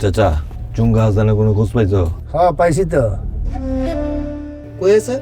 চাচা চুঙ্গা হাসানের কোনো খোঁজ পাইছো? হ্যাঁ পাইছি তো। কয়েছে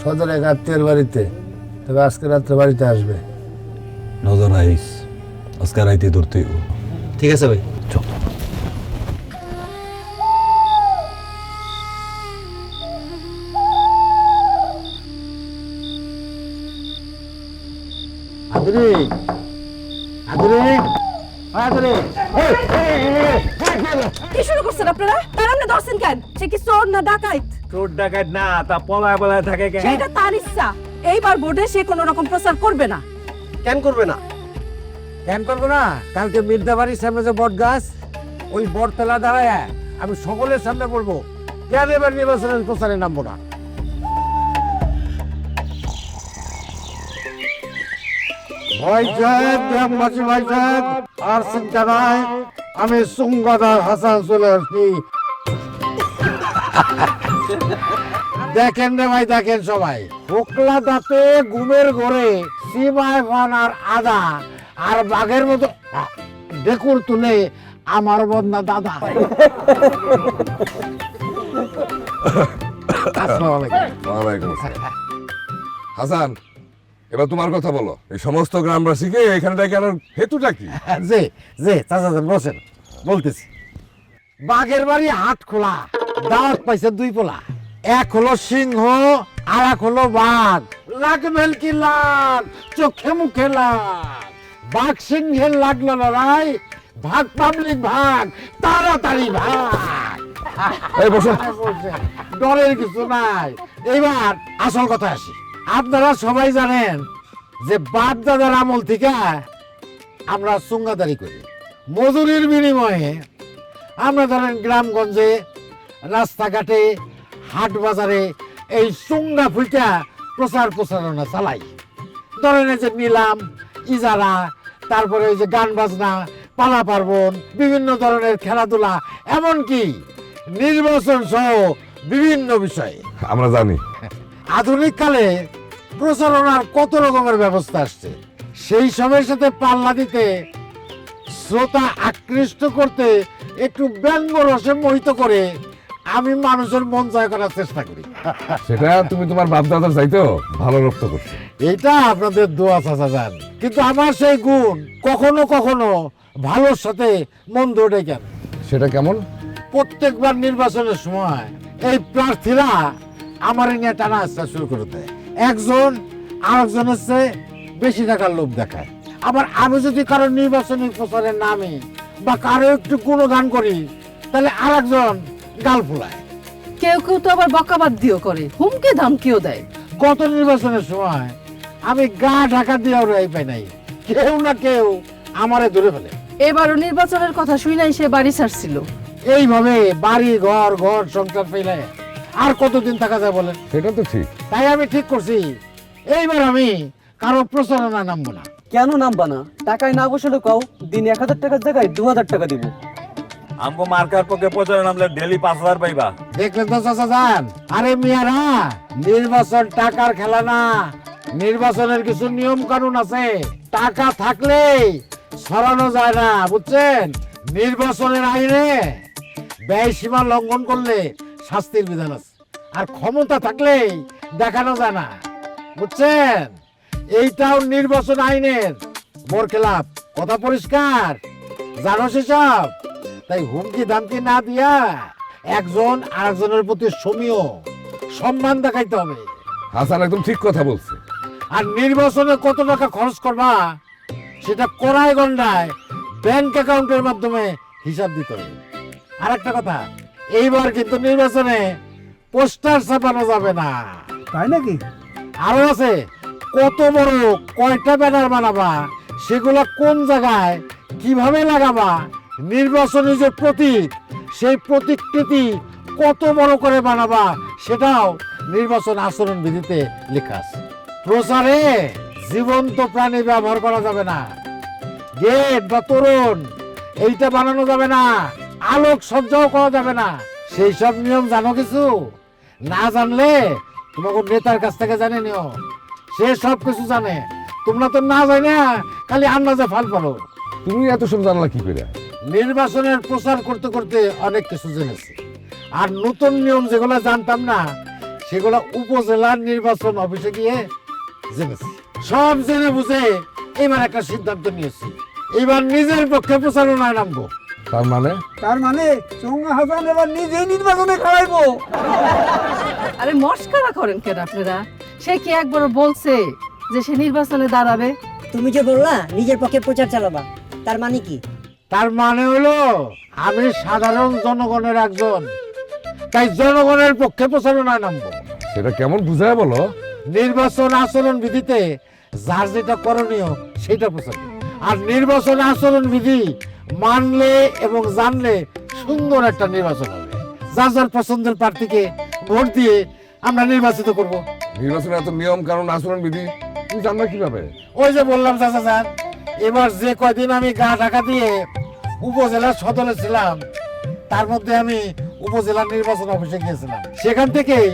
সদর এক আত্মীয়ের বাড়িতে। তবে আজকে রাত্রে বাড়িতে আসবে। নজর আইস আজকে রাইতে ধরতে ঠিক আছে ভাই। চল। আদরে আদরে আদরে কি শুরু করছেন আপনারা? তার আপনি ধরছেন কেন? সে কি চোর না ডাকাইত চোর ডাকাত না তা পলায় পলায় থাকে কেন? সেটা তার ইচ্ছা। এইবার বোর্ডে সে কোনো রকম প্রচার করবে না। কেন করবে না? কেন করব না? কালকে সামনে যে বট গাছ ওই বটতলা দাঁড়ায় আমি সকলের সামনে বলব কেন এবার নির্বাচনের প্রচারে নামবো না? ভাই সাহেব গ্রামবাসী ভাই সাহেব আর চিন্তা নাই। আমি সুঙ্গাদার হাসান চলে আসছি দেখেন রে ভাই দেখেন সবাই ফোকলা দাঁতে ঘুমের ঘরে সীমায় আর আদা আর বাঘের মতো ডেকুর তুলে আমার বদনা দাদা আসসালামু আলাইকুম। ওয়ালাইকুম আসসালাম। হাসান এবার তোমার কথা বলো এই সমস্ত গ্রামবাসীকে এখানে ডেকে আনার হেতুটা কি? যে যে চাচা বসেন বলতেছি। বাঘের বাড়ি হাট খোলা দাঁত পাইছে দুই পোলা। এক হলো সিংহ আর এক হলো বাঘ। লাগবেল কি লাগ চোখে মুখে লাগ বাঘ সিংহের লাগল না লড়াই ভাগ পাবলিক ভাগ তাড়াতাড়ি ভাগ। এই বসো। ডরের কিছু নাই। এইবার আসল কথা আসি। আপনারা সবাই জানেন যে বাপ দাদার আমল থেকে আমরা চুঙ্গাদারি করি। মজুরির বিনিময়ে আমরা ধরেন গ্রামগঞ্জে, রাস্তাঘাটে হাট বাজারে এই চুঙ্গা ফুইটা প্রচার প্রচারণা চালাই। ধরেন এই যে নিলাম, ইজারা, তারপরে ওই যে গান বাজনা, পালা পার্বণ, বিভিন্ন ধরনের খেলাধুলা, এমনকি নির্বাচন সহ বিভিন্ন বিষয়ে। আমরা জানি। আধুনিক কালে প্রচারণার কত রকমের ব্যবস্থা আসছে? সেই সময়ের সাথে পাল্লা দিতে শ্রোতা আকৃষ্ট করতে একটু ব্যঙ্গ রসে মোহিত করে আমি মানুষের মন জয় করার চেষ্টা করি। সেটা তুমি তোমার বাপ দাদার চাইতেও ভালো রক্ত করছ এটা আপনাদের দোয়া চাচা যান। কিন্তু আমার সেই গুণ কখনো কখনো ভালোর সাথে মন্দ ডেকে আনে। সেটা কেমন? প্রত্যেকবার নির্বাচনের সময় এই প্রার্থীরা আমার নিয়ে টানা আসতে শুরু করে দেয়। একজন আরেকজনের চেয়ে বেশি টাকার লোভ দেখায়। আবার আমি যদি কারও নির্বাচনী প্রচারে নামি বা কারও একটু গুণগান করি তাহলে আরেকজন গাল ফুলায়। কেউ কেউ তো আবার বকাবাদ দিও করে হুমকি ধামকিও দেয়। গত নির্বাচনের সময় আমি গা ঢাকা দিয়েও রেহাই পাই নাই। কেউ না কেউ আমারে ধরে ফেলে। এবারও নির্বাচনের কথা শুনাই সে বাড়ি ছাড়ছিল। এইভাবে বাড়ি ঘর ঘর সংসার ফেলে। আর কতদিন থাকা যায় বলেন? সেটা তো ঠিক। তাই আমি ঠিক করছি। এইবার আমি কারও প্রচারণা নামবো না। কেন নামবা না? টাকায় না বসলে কও দিন এক হাজার টাকার জায়গায় দু হাজার টাকা দিব। আমগো মার্কার পক্ষে প্রচারে নামলে ডেলি পাঁচ হাজার পাইবা। দেখলেন তো চাচা যান? আরে মিয়ারা নির্বাচন টাকার খেলা না। নির্বাচনের কিছু নিয়ম কানুন আছে। টাকা থাকলেই সরানো যায় না বুঝছেন? নির্বাচনের আইনে ব্যয় সীমা লঙ্ঘন করলে শাস্তির বিধান আছে। আর ক্ষমতা থাকলেই দেখানো যায় না। বুঝছেন? এইটাও নির্বাচন আইনের মোর খেলাপ কথা পরিষ্কার? জানো সেসব? তাই হুমকি দামকি না দিয়া একজন আরেকজনের প্রতি সমীয় সম্মান দেখাইতে হবে। হাসান একদম ঠিক কথা বলছে। আর নির্বাচনে কত টাকা খরচ করবা সেটা কড়াই গন্ডায় ব্যাংক অ্যাকাউন্টের মাধ্যমে হিসাব দিতে হবে। আর একটা কথা এইবার কিন্তু নির্বাচনে পোস্টার ছাপানো যাবে না। তাই নাকি? আরও আছে কত বড় কয়টা ব্যানার বানাবা সেগুলো কোন জায়গায় কীভাবে লাগাবা নির্বাচনী যে প্রতীক সেই প্রতীকটি কত বড় করে বানাবা সেটাও নির্বাচন আচরণ বিধিতে লেখা আছে। প্রচারে জীবন্ত প্রাণী ব্যবহার করা যাবে না গেট বা তরুণ এইটা বানানো যাবে না। আলোক সজ্জাও করা যাবে না। সেই সব নিয়ম জানো কিছু? না জানলে তোমাকে নেতার কাছ থেকে জানে নিও। সে সব কিছু জানে। তোমরা তো না জানে খালি আন্দাজে ফাল পারো। তুমি এত সব জানলা কি করে? নির্বাচনের প্রচার করতে করতে অনেক কিছু জেনেছি। আর নতুন নিয়ম যেগুলো জানতাম না সেগুলো উপজেলার নির্বাচন অফিসে গিয়ে জেনেছি। সব জেনে বুঝে এবার একটা সিদ্ধান্ত নিয়েছি। এবার নিজের পক্ষে প্রচারণায় নামবো। তার মানে? তার মানে চঙ্গা হাসান এবার নিজেই নির্বাচনে খাওয়াইবো আরে মস্কারা করেন কেন আপনারা? সে কি একবার বলছে যে সে নির্বাচনে দাঁড়াবে? তুমি যে বললা নিজের পক্ষে প্রচার চালাবা তার মানে কি? তার মানে হলো আমি সাধারণ জনগণের একজন তাই জনগণের পক্ষে প্রচারণায় নামবো। সেটা কেমন বুঝায় বলো? নির্বাচন আচরণ বিধিতে যার যেটা করণীয় সেটা প্রচার আর নির্বাচন আচরণ বিধি মানলে এবং জানলে সুন্দর একটা নির্বাচন হবে। যার যার পছন্দের প্রার্থীকে ভোট দিয়ে আমরা নির্বাচিত করব। নির্বাচনের এত নিয়ম কানুন আচরণ বিধি তুমি জানবা কীভাবে? ওই যে বললাম চাচা স্যার এবার যে কয়দিন আমি গা ঢাকা দিয়ে উপজেলার সদরে ছিলাম তার মধ্যে আমি উপজেলা নির্বাচন অফিসে গিয়েছিলাম। সেখান থেকেই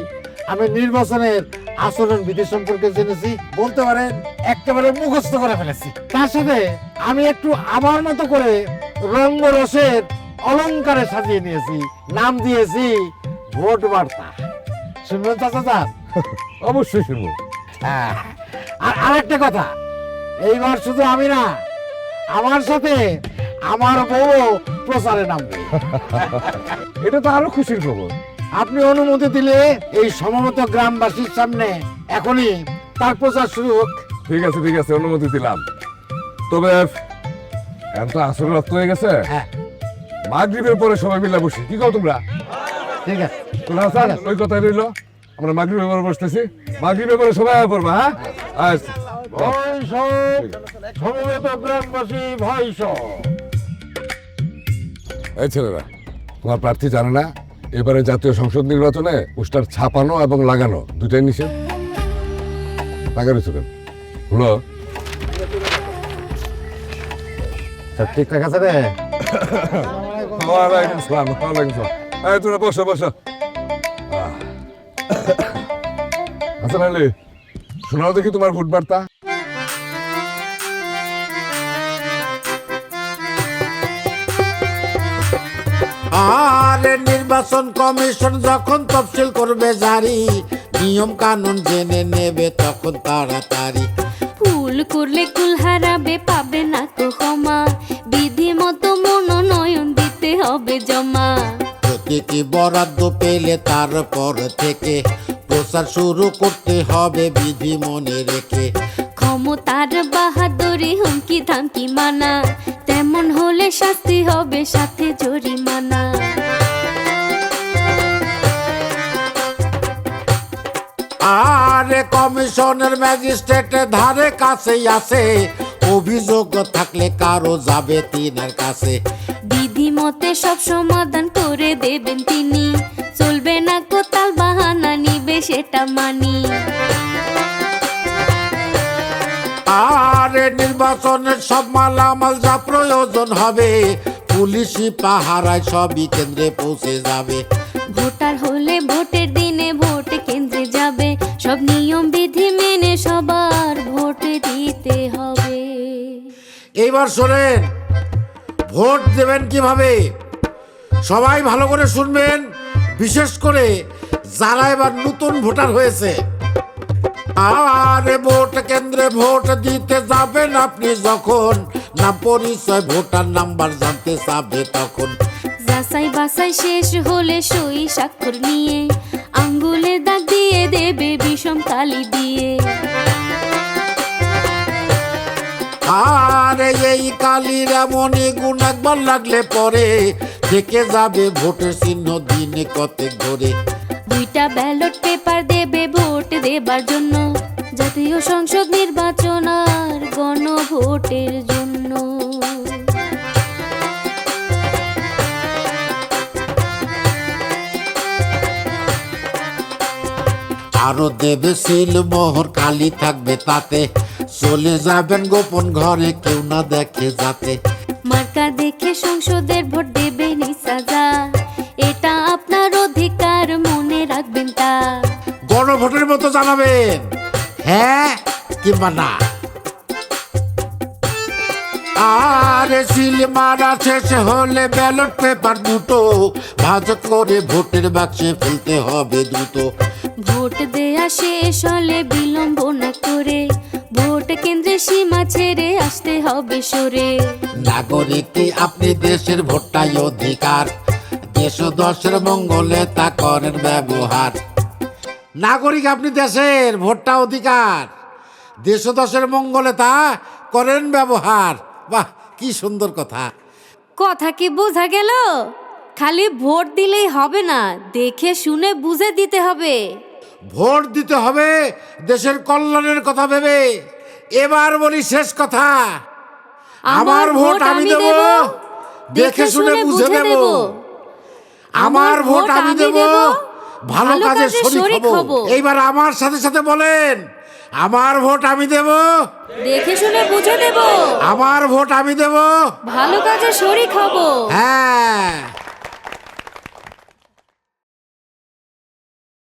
আমি নির্বাচনের আচরণ বিধি সম্পর্কে জেনেছি বলতে পারেন একেবারে মুখস্থ করে ফেলেছি। তার সাথে আমি একটু আমার মতো করে রঙ্গ রসের অলংকারে সাজিয়ে নিয়েছি নাম দিয়েছি ভোট বার্তা। শুনবেন চাচা স্যার? অবশ্যই শুনব। হ্যাঁ, আর আরেকটা কথা এইবার শুধু আমি না আমার সাথে আমার বউ প্রচারে নামবে। এটা তো আরও খুশির খবর। আপনি অনুমতি দিলে এই সমবেত গ্রামবাসীর সামনে এখনই তার প্রচার শুরু হোক। ঠিক আছে ঠিক আছে অনুমতি দিলাম। তবে এখন তো আসলে রক্ত হয়ে গেছে। হ্যাঁ। মাগরিবের পরে সবাই মিলে বসি। কি কও তোমরা? ঠিক আছে। তোমরা হাসান ওই কথাই রইল। আমরা মাগরিবের পরে বসতেছি। মাগরিবের পরে সবাই আয়া পড়বা হ্যাঁ? আচ্ছা ভয় সমবেত গ্রামবাসী এই ছেলেরা তোমার প্রার্থী জানে না এবারে জাতীয় সংসদ নির্বাচনে পোস্টার ছাপানো এবং লাগানো দুটাই নিষেধ। রয়েছে হলো তা ঠিকঠাক আছে রে। ওয়ালাইকুম সালাম ওয়ালাইকুম সালাম। এই তোমরা বসো বসো। হাসান আলী শোনাও দেখি তোমার ভোট বার্তা। আর নির্বাচন কমিশন যখন তফসিল করবে জারি নিয়ম কানুন জেনে নেবে তখন তাড়াতাড়ি। ভুল করলে কুল হারাবে পাবে না তো ক্ষমা। বিধি মতো মনোনয়ন দিতে হবে জমা। প্রতিটি বরাদ্দ পেলে তারপর থেকে প্রচার শুরু করতে হবে বিধি মনে রেখে। ক্ষমতার বাহাদুরি হুমকি ধামকি মানা তেমন হলে শাস্তি হবে সাথে কমিশনের ম্যাজিস্ট্রেটের ধারে কাছেই আছে। অভিযোগ থাকলে কারও যাবে তিনার কাছে। বিধি মতে সব সমাধান করে দেবেন তিনি। চলবে না কোতাল বাহানা নিবে সেটা মানি। আর নির্বাচনের সব মালামাল যা প্রয়োজন হবে পুলিশি পাহারায় সবই কেন্দ্রে পৌঁছে যাবে। ভোটার হলে ভোটের দিনে ভোট কেন্দ্রে যাবে সব নিয়ম এইবার শোনেন, ভোট দেবেন কীভাবে? সবাই ভালো করে শুনবেন, বিশেষ করে যারা এবার নতুন ভোটার হয়েছে। আরে ভোট কেন্দ্রে ভোট দিতে যাবেন আপনি যখন, না পরিচয়, ভোটার নাম্বার জানতে চাবে তখন। যাচাই শেষ হলে সই স্বাক্ষর নিয়ে, আঙ্গুলে দাগ দিয়ে দেবে বিষম কালি দিয়ে। আরে এই কালির এমনই গুণ একবার লাগলে পরে থেকে যাবে ভোটের চিহ্ন দিনে কতেক ধরে। দুইটা ব্যালট পেপার দেবে ভোট দেবার জন্য। জাতীয় সংসদ নির্বাচন আর গণভোটের জন্য। আরও দেবে সিল মোহর কালি থাকবে তাতে। চলে যাবেন গোপন ঘরে কেউ না দেখে যাতে। মার্কা দেখে সংসদের ভোট দেবেন সাজা। এটা আপনার অধিকার মনে রাখবেন তা। গণভোটের মতো জানাবেন হ্যাঁ কিংবা না। আর সিল মারা শেষ হলে ব্যালট পেপার দুটো ভাজ করে ভোটের বাক্সে ফেলতে হবে দ্রুত ভোট দেয়া শেষ হলে বিলম্ব না করে ভোট কেন্দ্রে সীমা ছেড়ে আসতে হবে সরে। নাগরিকই আপনি দেশের ভোটটাই অধিকার। দেশ ও দশের মঙ্গলে তা করেন ব্যবহার। নাগরিক আপনি দেশের ভোটটা অধিকার। দেশ ও দশের মঙ্গলে তা করেন ব্যবহার। বাহ কি সুন্দর কথা। কথা কি বোঝা গেল? খালি ভোট দিলেই হবে না দেখে শুনে বুঝে দিতে হবে। ভোট দিতে হবে দেশের কল্যাণের কথা ভেবে। এবার বলি শেষ কথা। আমার ভোট আমি দেব দেখে শুনে বুঝে দেব আমার ভোট আমি দেব ভালো কাজে শরিক হব। এইবার আমার সাথে সাথে বলেন আমার ভোট আমি দেব? দেখে শুনে বুঝে দেব আমার ভোট আমি দেব? ভালো কাজে শরিক হব। হ্যাঁ।